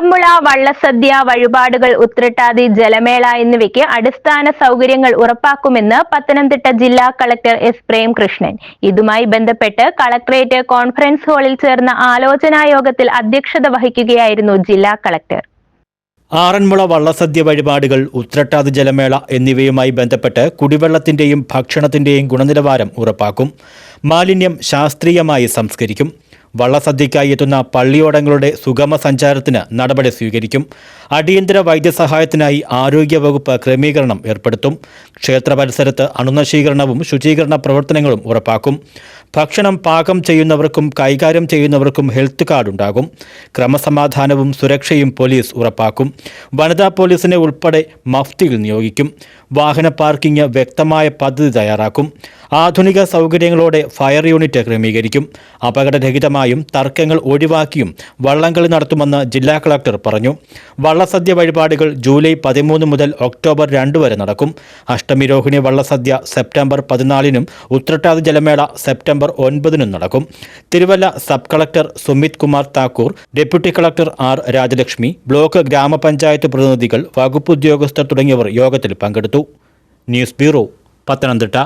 ആറന്മുള വള്ളസദ്യ വഴിപാടുകൾ ഉത്രട്ടാതി ജലമേള എന്നിവയ്ക്ക് അടിസ്ഥാന സൗകര്യങ്ങൾ ഉറപ്പാക്കുമെന്ന് പത്തനംതിട്ട ജില്ലാ കളക്ടർ എസ് പ്രേംകൃഷ്ണൻ. ഇതുമായി ബന്ധപ്പെട്ട് കളക്ടറേറ്റ് കോൺഫറൻസ് ഹാളിൽ ചേർന്ന ആലോചനാ യോഗത്തിൽ അധ്യക്ഷത വഹിക്കുകയായിരുന്നു ജില്ലാ കളക്ടർ. ആറന്മുള വള്ളസദ്യ വഴിപാടുകൾ ഉത്രട്ടാതി ജലമേള എന്നിവയുമായി ബന്ധപ്പെട്ട് കുടിവെള്ളത്തിന്റെയും ഭക്ഷണത്തിന്റെയും ഗുണനിലവാരം ഉറപ്പാക്കും. മാലിന്യം ശാസ്ത്രീയമായി സംസ്കരിക്കും. വള്ളസദ്യയ്ക്കായി എത്തുന്ന പള്ളിയോടങ്ങളുടെ സുഗമ സഞ്ചാരത്തിന് നടപടി സ്വീകരിക്കും. അടിയന്തര വൈദ്യസഹായത്തിനായി ആരോഗ്യവകുപ്പ് ക്രമീകരണം ഏർപ്പെടുത്തും. ക്ഷേത്ര പരിസരത്ത് അണുനശീകരണവും ശുചീകരണ പ്രവർത്തനങ്ങളും ഉറപ്പാക്കും. ഭക്ഷണം പാകം ചെയ്യുന്നവർക്കും കൈകാര്യം ചെയ്യുന്നവർക്കും ഹെൽത്ത് കാർഡ് ഉണ്ടാകും ക്രമസമാധാനവും സുരക്ഷയും പോലീസ് ഉറപ്പാക്കും. വനിതാ പോലീസിനെ ഉൾപ്പെടെ മഫ്തിയിൽ നിയോഗിക്കും. വാഹന പാർക്കിംഗ് വ്യക്തമായ പദ്ധതി തയ്യാറാക്കും. ആധുനിക സൗകര്യങ്ങളോടെ ഫയർ യൂണിറ്റ് ക്രമീകരിക്കും. അപകടരഹിതമായും തർക്കങ്ങൾ ഒഴിവാക്കിയും വള്ളംകളി നടത്തുമെന്ന് ജില്ലാ കളക്ടർ പറഞ്ഞു. വള്ളസദ്യ വഴിപാടുകൾ ജൂലൈ പതിമൂന്ന് മുതൽ ഒക്ടോബർ രണ്ട് വരെ നടക്കും. അഷ്ടമിരോഹിണി വള്ളസദ്യ സെപ്റ്റംബർ പതിനാലിനും ഉത്രട്ടാതി ജലമേള സെപ്റ്റംബർ ഒൻപതിനും നടക്കും. Thiruvalla sub collector Sumit Kumar Thakur deputy collector R Rajalakshmi block ഗ്രാമപഞ്ചായത്ത് പ്രതിനിധികൾ വകുപ്പ് ഉദ്യോഗസ്ഥർ തുടങ്ങിയവർ യോഗത്തിൽ പങ്കെടുത്തു. News bureau Pathanamthitta.